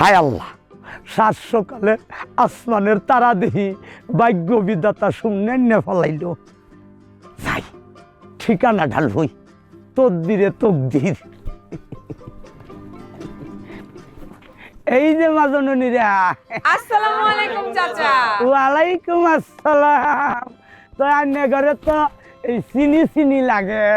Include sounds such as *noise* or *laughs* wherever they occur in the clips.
হায় আল্লাহ। সাত সকালে আসমানের তারা দেহি ভাগ্য বিদাতা শুনে নে ফলাইল। যাই ঠিকানা ঢাল হই তদ্দিরে তকদির। এই যে মাজননীরা আসসালামু আলাইকুম চাচা। ওয়ালাইকুম আসসালাম। তো আন্নে ঘরে তো এই চিনি চিনি লাগে।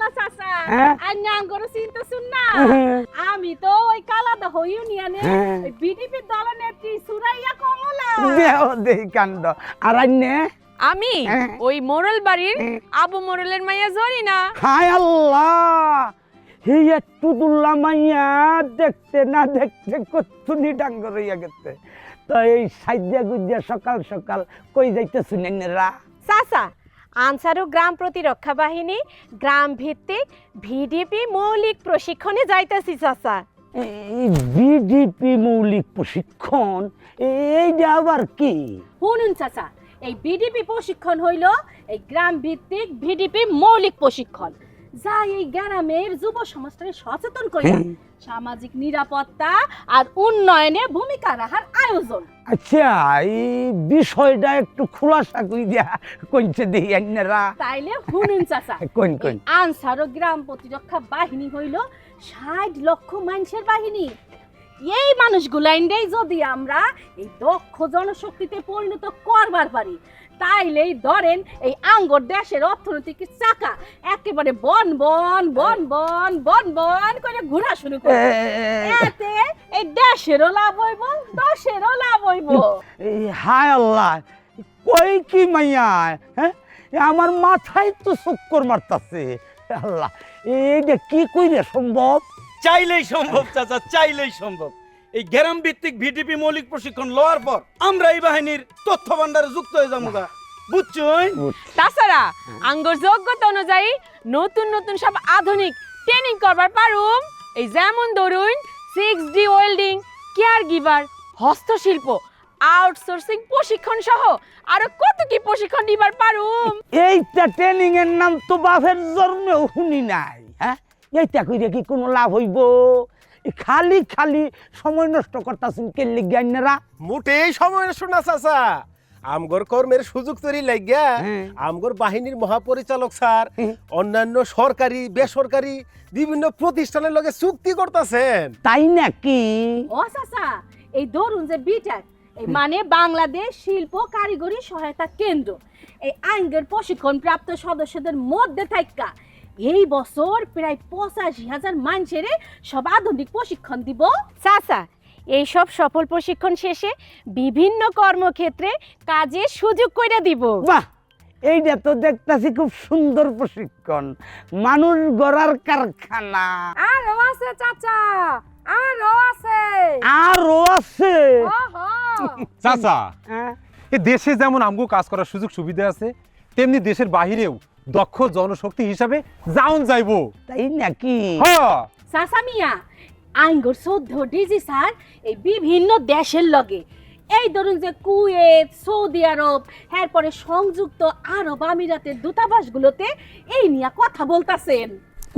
ইয়াল্লা চাচা হ্যাঁ? আঙ্গর চিন্তা শুন না। *laughs* আমি তো ওই কালাদা হই ইউনিয়নে হ্যাঁ। বিডিপি দলনেত্রী সুরাইয়া কমলা দেহ দেহি কাণ্ড আর আন্নে আমি হ্যাঁ। ওই মোরল বাড়ির। আবু মোরলের মাইয়া জরি না হায় আল্লাহ এই একটু দুল্লা মাইয়া দেখতে না দেখতে কত্তুনি ডাঙ্গর হইয়া গেছে তো এই সাইজা গুজিয়া সকাল সকাল কই যাইতে শুনেন রা চাচা আনসারু গ্রাম প্রতিরক্ষা বাহিনী গ্রাম ভিত্তিক ভিডিপি মৌলিক প্রশিক্ষণে যাইতেছি চাচা। এই বিডিপি মৌলিক প্রশিক্ষণ এইটা আবার কি? শুনুন চাচা এই বিডিপি প্রশিক্ষণ হইল এই গ্রাম ভিত্তিক ভিডিপি মৌলিক প্রশিক্ষণ। যা এই গ্রামের যুব সমাজটাকে সচেতন করে হ্যাঁ। সামাজিক নিরাপত্তা আর উন্নয়নে ভূমিকা রাখার আয়োজন। আচ্ছা এই বিষয়টা একটু খোলাসা কই দিয়া কইছে দিই আন্নারা তাইলে শুনুন চাচা *laughs* কোন কোন? আনসার ও গ্রাম প্রতিরক্ষা বাহিনী হইল ষাট লক্ষ মানুষের বাহিনী। এই মানুষগুলাইন্ডেই যদি আমরা এই দক্ষ জনশক্তিতে পরিণত করবার পারি। তাইলেই ধরেন এই আঙ্গর দেশের অর্থনৈতিক চাকা একেবারে বন বন বন বন বন বন করে ঘোরা শুরু করে। এতে এই দেশেরও লাভ হইব দশেরও লাভ হইব। হায় আল্লাহ কই কি মাইয়া হ্যাঁ? আমার মাথায় তো চক্কর মারতাছে আল্লাহ। এইটা কি কইরে সম্ভব? চাইলেই সম্ভব চাচা চাইলেই সম্ভব। এই গ্রাম ভিত্তিক ভিডিপি মৌলিক প্রশিক্ষণ লওয়ার পর আমরা এই বাহিনীর তথ্য ভান্ডারে যুক্ত হয়ে যাব গা। বুঝছই? তাছাড়া আঙ্গর যোগ্যতা অনুযায়ী নতুন নতুন সব আধুনিক ট্রেনিং করবার পারুম। এই যেমন ধরুন six D welding care giver হস্তশিল্প আউটসোর্সিং প্রশিক্ষণ সহ আরও কত কি প্রশিক্ষণ দিবার পারুম। এইটা ট্রেনিং এর নাম তো বাপের জন্মেও শুনি নাই হ্যাঁ? এইটা কইরে কি কোনো লাভ হইব? খালি খালি সময় নষ্ট করতাছেন কেল্লি জ্ঞানীরা মোটেই সময় শোনা চাচা। আমগর কর্মের সুযোগ তৈরি লাগিয়া হ্যাঁ। আমগর বাহিনীর মহাপরিচালক স্যার। অন্যান্য সরকারি বেসরকারি বিভিন্ন প্রতিষ্ঠানের লগে চুক্তি করতেছেন। তাই নাকি? ও চাচা এই ধরুন যে বিটেক মানে বাংলাদেশ শিল্প কারিগরি সহায়তা কেন্দ্র। এই আইনগের প্রশিক্ষণ প্রাপ্ত সদস্যদের মধ্যে থাকা এই বছর প্রায় পঁচাশি হাজার মানুষের সব আধুনিক প্রশিক্ষণ দিব। চাচা এইসব সফল প্রশিক্ষণ শেষে বিভিন্ন কর্মক্ষেত্রে কাজের সুযোগ করে দিব। বাহ এইটা তো দেখতাছি খুব সুন্দর প্রশিক্ষণ। মানুষ গড়ার কারখানা। আরও আছে চাচা আরও আছে। আরও আছে। চাচা হ্যাঁ? এ দেশে যেমন আমগো কাজ করার সুযোগ সুবিধা আছে তেমনি দেশের বাহিরেও দক্ষ জনশক্তি হিসাবে যাওন যাইবো। তাই নাকি? হ্যাঁ চাচা মিয়া আইনগর চোদ্দ ডিজি স্যার এই বিভিন্ন দেশের লগে। এই ধরুন যে কুয়েত সৌদি আরব এরপরে সংযুক্ত আরব আমিরাতের দূতাবাসগুলোতে এই নিয়ে কথা বলতাছেন।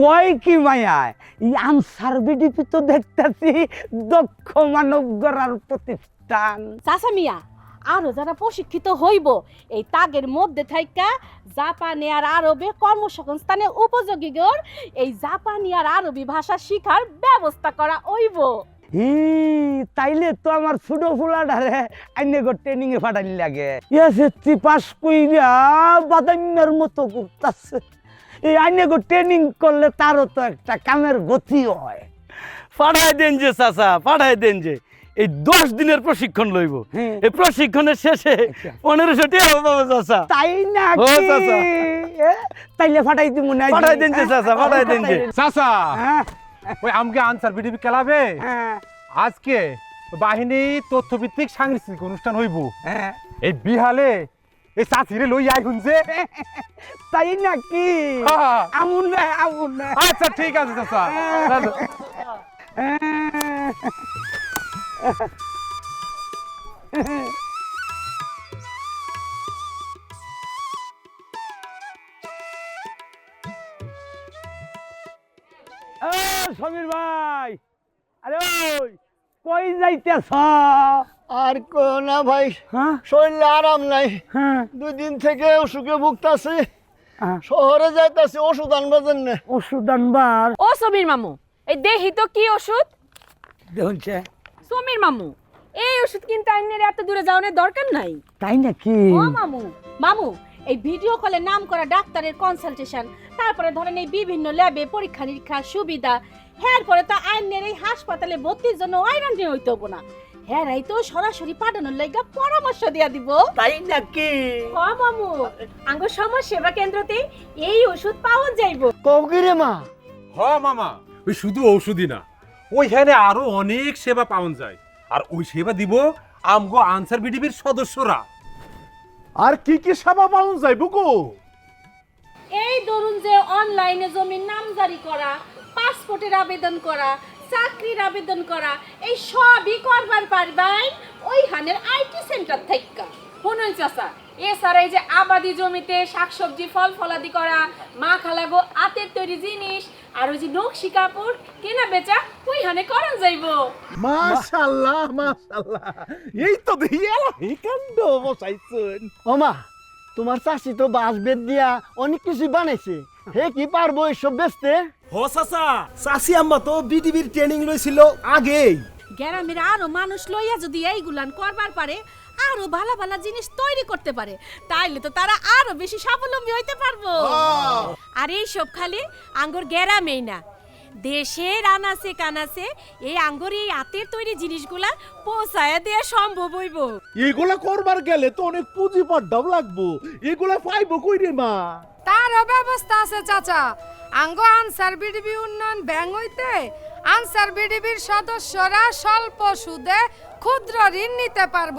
কয় কি মায়া এই আনসার বিডিপি তো দেখতাছি দক্ষ মানব গড়ার প্রতিষ্ঠান। চাচা মিয়া আরও যারা প্রশিক্ষিত হইব, এই তাগের মধ্যে থাইকা জাপানে আর আরবে কর্মসংস্থানে উপযোগীগর এই জাপানি আর আরবি ভাষা শিখার ব্যবস্থা করা হইব। হি, তাইলে তো আমার ছোট আইনে গো ট্রেনিং এ ফাটাইল লাগে পাস মতো করতাছে এই আইনে গো ট্রেনিং করলে তারও তো একটা কামের গতি হয়। পাঠায় দেন যে, চাচা পাঠায় দেন যে। এই দশ দিনের প্রশিক্ষণ লইব। হ্যাঁ। এই প্রশিক্ষণের শেষে পনেরোশো টাকা পাবো চাচা। তাই না ও চাচা। তাইলে ফাটাই দিব না পাঠায় দেন যে চাচা পাঠায় দেন যে। চাচা হ্যাঁ। ওই আমকে আনসার বিডিপি খেলাবে হ্যাঁ। আজকে বাহিনী তথ্যভিত্তিক সাংস্কৃতিক অনুষ্ঠান হইব। হ্যাঁ। এই বিহালে এই চাচিরে লই আই শুনছে তাই নাকি? হ্যাঁ। আমুন না আমুন না। আচ্ছা ঠিক আছে। এ, *laughs* সমীর ভাই। আরে ওই কই যাইতেছ? আর কো না ভাই হ্যাঁ? শরীরে আরাম নাই। হ্যাঁ। দুই দিন থেকে অসুখে ভুগতাছি। শহরে যাইতাছি ওষুধ আনবার জন্য। ওষুধ আনবার? ও সমীর মামু এই দেহি তো কি ওষুধ? দেখছে সমীর মামু এই ওষুধ কিনতে আইনের এত দূরে যাওয়ার দরকার নাই। তাই নাকি? ও মামু মামু এই ভিডিও কলে নাম করা ডাক্তারের কনসালটেশন তারপরে ধরেন এই বিভিন্ন ল্যাবে পরীক্ষা নিরীক্ষার সুবিধা হ্যার পরে তো আইনের এই হাসপাতালে ভর্তির জন্য হয়রান হইতে হব না। হ্যাঁ এই তো সরাসরি পাঠানোর লাইগা পরামর্শ দিয়া দিব। তাই নাকি? ও মামু আঙ্গ সমাজ সেবা কেন্দ্রতে এই ওষুধ পাওয়া যাইব। কৌকিরে মা? হ মামা ওই শুধু ঔষধি না ওইখানে আরও অনেক সেবা পাওয়া যায়। আর ওই সেবা দিব আমগো আনসার বিডিবির সদস্যরা। আর কি কি সেবা পাওয়া যায় বুকু? এই ধরুন যে অনলাইনে জমির নামজারি করা পাসপোর্টের আবেদন করা চাকরির আবেদন করা এই সবই করবার পারবেন ওইখানের আইটি সেন্টার থেকে শুনুন চাচা এছাড়া এই যে আবাদি জমিতে শাকসবজি ফল ফলাদি করা মা খালাগো আতের তৈরি জিনিস আর ওই যে নকশি কাপড় কেনা বেচা? ওইখানে করান যাইবো? মাশাআল্লাহ মাশাআল্লাহ। এই তো দেখি এই বসাইছেন। ও মা তোমার চাষি তো বাঁশ বেত দিয়া অনেক কিছু বানাইছে। হে কি পারব এসব বেচতে? হ চাচা। চাচি আম্মা তো বিডিবির ট্রেনিং লইছিল আগেই। গ্রামের আরও মানুষ লইয়া যদি এইগুলান করবার পারে আরও ভালো ভালো জিনিস তৈরি করতে পারে। তাইলে তো তারা আরও বেশি স্বাবলম্বী হইতে পারব। আর এই সব খালি আঙ্গুর গেরামেই না। দেশের আনাসে কানাসে এই আঙ্গুর এই আতের তৈরি জিনিসগুলা পৌঁছায়া দেওয়া সম্ভব হইব। এগুলা করবার গেলে তো অনেক পুঁজি পাড্ডাও লাগবো। এগুলা পাইবো কই রে মা? তারও ব্যবস্থা আছে চাচা। আঙ্গ আনসার বিডিবি উন্নয়ন ব্যাংক হইতে আনসার বিডিবির সদস্যরা স্বল্প সুদে ক্ষুদ্র ঋণ নিতে পারব।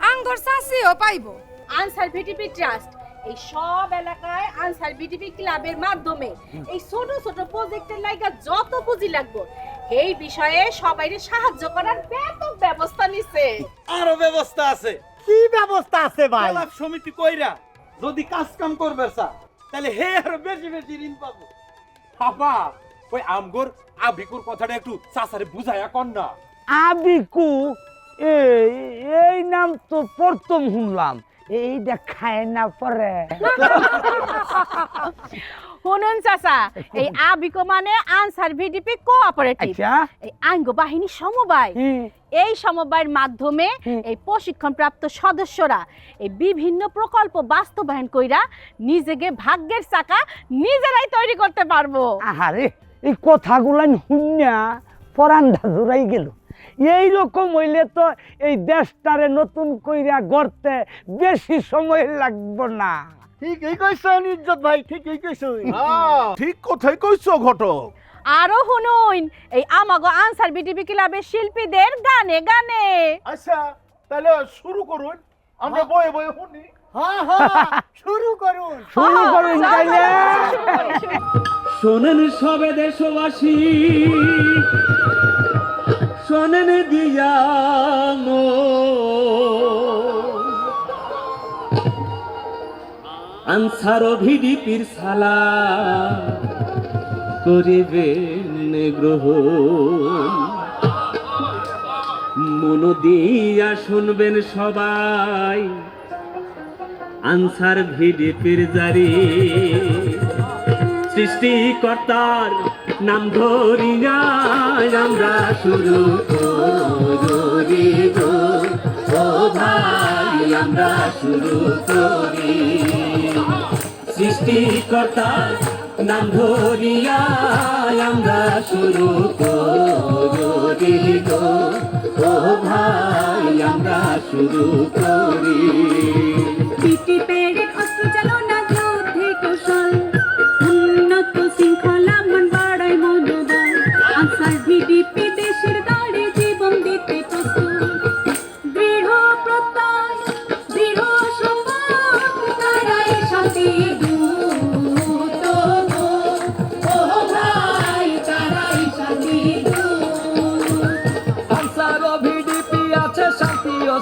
আঙ্গর চাষিও পাইবো। আনসার ভিটিপি ট্রাস্ট এই সব এলাকায় আনসার ভিটিপি ক্লাবের মাধ্যমে এই ছোট ছোট প্রজেক্টের লাইগা যত পুঁজি লাগবে এই বিষয়ে সবাইরে সাহায্য করার ব্যাপক ব্যবস্থা নিছে। আরও ব্যবস্থা আছে। কি ব্যবস্থা আছে ভাই? ক্লাব সমিতি কইরা যদি কাজ কাম করবে স্যার তাহলে হে আরও বেশি বেশি ঋণ পাবো। বাবা ওই আমগোর আবিকুর কথাটা একটু চাচারে বুঝায়া কর না। আবিকু? এই এই নাম তো প্রথম শুনলাম। এইটা খায় না পরে। শুনুন চাচা এই আবিকো মানে আনসার ভিডিপি কোঅপারেটিভ আচ্ছা। এই আঙ্গ বাহিনী সমবায়। এই সমবায়ের মাধ্যমে। এই প্রশিক্ষণপ্রাপ্ত সদস্যরা এই বিভিন্ন প্রকল্প বাস্তবায়ন কইরা নিজেকে ভাগ্যের চাকা নিজেরাই তৈরি করতে পারব। আহারে এই কথাগুলান শুনিয়া পরান্ডা জোড়াই গেল। এই রকম হইলে তো এই দেশটারে নতুন কইরা গড়তে বেশি সময় লাগবে না। ঠিকই কইছেন ইজ্জত ভাই ঠিকই কইছেন ঠিক কথাই কইছো ঘটক। আরও শুনুন এই আমাগো আনসার বিটিভি ক্লাবের শিল্পীদের গানে গানে। আচ্ছা তাহলে শুরু করুন। আমরা বয়ে বয়ে শুনি। হ্যাঁ হ্যাঁ শুরু করুন। শুরু করুন তাইলে। শোনেন সবে দেশবাসী শোনেন দিয়া আনসার ভিডিপির সালা করিবেন গ্রহণ মন দিয়া শুনবেন সবাই, আনসার ভিডিপির জারি। সৃষ্টিকর্তার নাম ধরিয়া আমরা শুরু করি ও ভাই, আমরা শুরু করি। সৃষ্টিকর্তার নাম ধরিয়া আমরা শুরু করি ও ভাই, আমরা শুরু করি।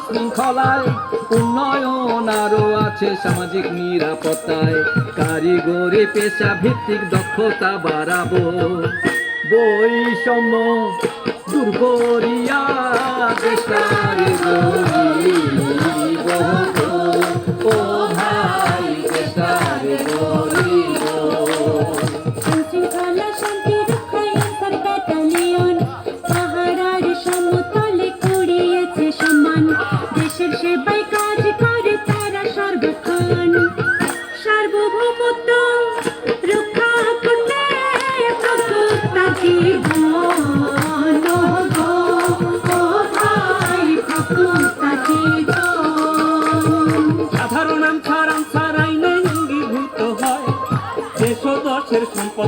শৃঙ্খলায় উন্নয়ন আরও আছে সামাজিক নিরাপত্তায়। কারিগরি পেশা ভিত্তিক দক্ষতা বাড়াবো। বৈষম্য দূর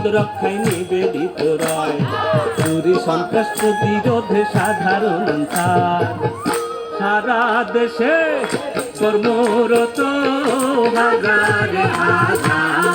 সম্পদ রক্ষায় নিবেদিত রয়। চুরি সন্ত্রাস প্রতিরোধে সাধারণ সারা দেশে কর্মরত হাজার হাজার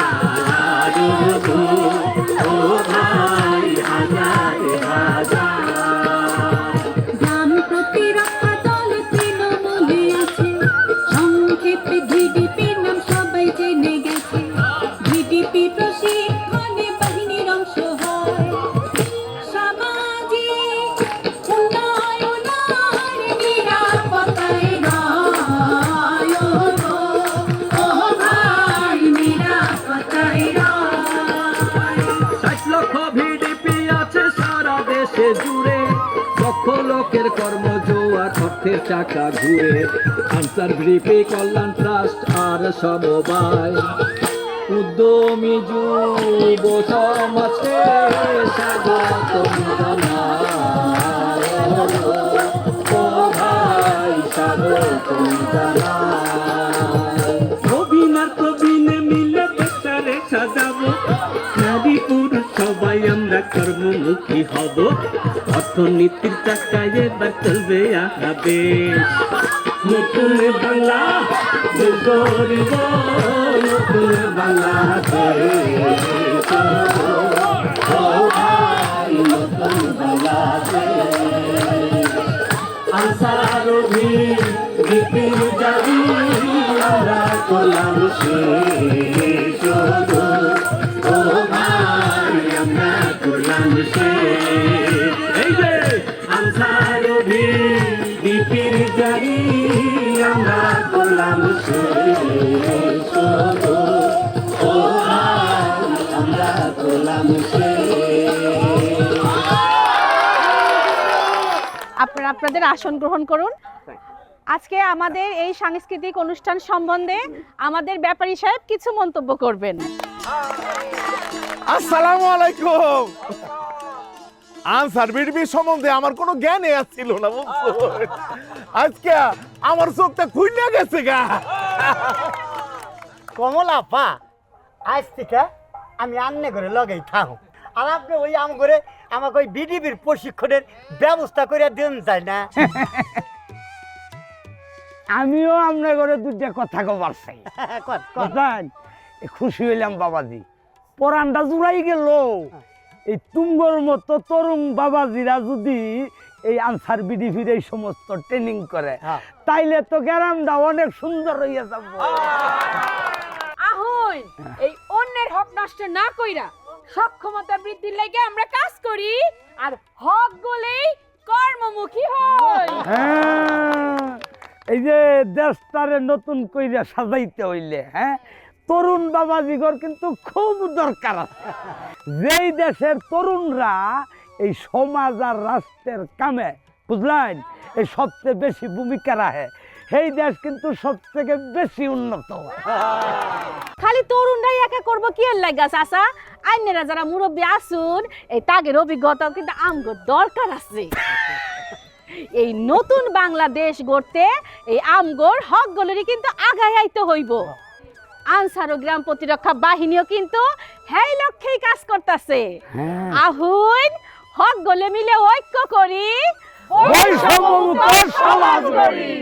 লক্ষ লোকের কর্ম জোয়ার অর্থের চাকা ঘুরে। আনসার ভিডিপি কল্যাণ ট্রাস্ট আর সমবায়। উদ্যমী যুব সমাজকে স্বাগত ভাই স্বাগত কর্মমুখী হব। অর্থনীতির চাকায় এবার চলবে আহাবে নতুন বাংলা গরিব নতুন জারি, আমরা শেষ। গো। ও ভাই আপনারা আপনাদের আসন গ্রহণ করুন। আজকে আমাদের এই সাংস্কৃতিক অনুষ্ঠান সম্বন্ধে আমাদের ব্যাপারী সাহেব কিছু মন্তব্য করবেন। আসসালামু আলাইকুম। আনসার বিডবি সম্বন্ধে আমার কোনো জ্ঞানে আসছিল না বুঝছ? আজকে আমার চোখটা খুইলে গেছে গা। কমলা পা আজ থেকে আমি আন্নে করে লগেই থাকুন আর আপনি ওই আম করে আমাকে ওই বিডিবির প্রশিক্ষণের ব্যবস্থা করে দেন যায় না। আমিও আপনার ঘরে দুইটা কথা কবার চাই। *laughs* কর, কর। বুঝলেন? এ খুশি হইলাম বাবাজি। পরানটা জুড়াই গেল। এই তুঙ্গর মতো তরুণ বাবাজিরা যদি এই আনসার বিডিভির এই সমস্ত ট্রেনিং করে হ্যাঁ। তাইলে তো গ্যারামটা অনেক সুন্দর হইয়া যাব। আহন এই অন্যের হক নষ্ট না কইরা সক্ষমতা বৃদ্ধির লাগে আমরা কাজ করি আর হক গলেই কর্মমুখী হই। হ্যাঁ এই যে দেশটারে নতুন কইরা সাজাইতে হইলে হ্যাঁ? তরুণ বাবাজিগর কিন্তু খুব দরকার আছে। যেই দেশের তরুণরা এই সমাজ আর রাষ্ট্রের কামে, বুঝলেন? এই সবচেয়ে বেশি ভূমিকা রাখে। সেই দেশ কিন্তু সব থেকে বেশি উন্নত। খালি তরুণরাই একা করব কি এর লাগা, চাচা? আইনেরা যারা মুরব্বী আসুন এই তাগের অভিজ্ঞতাও কিন্তু আমগো দরকার আছে। এই নতুন বাংলাদেশ গড়তে এই আমগোর হক গলেরই কিন্তু আগায় আইতে হইব। আনসার ও গ্রাম প্রতিরক্ষা বাহিনীও কিন্তু হেই লক্ষ্যেই কাজ করতেছে। হ্যাঁ। আহুন হক গলে মিলে ঐক্য করি। সমাজ গড়ি।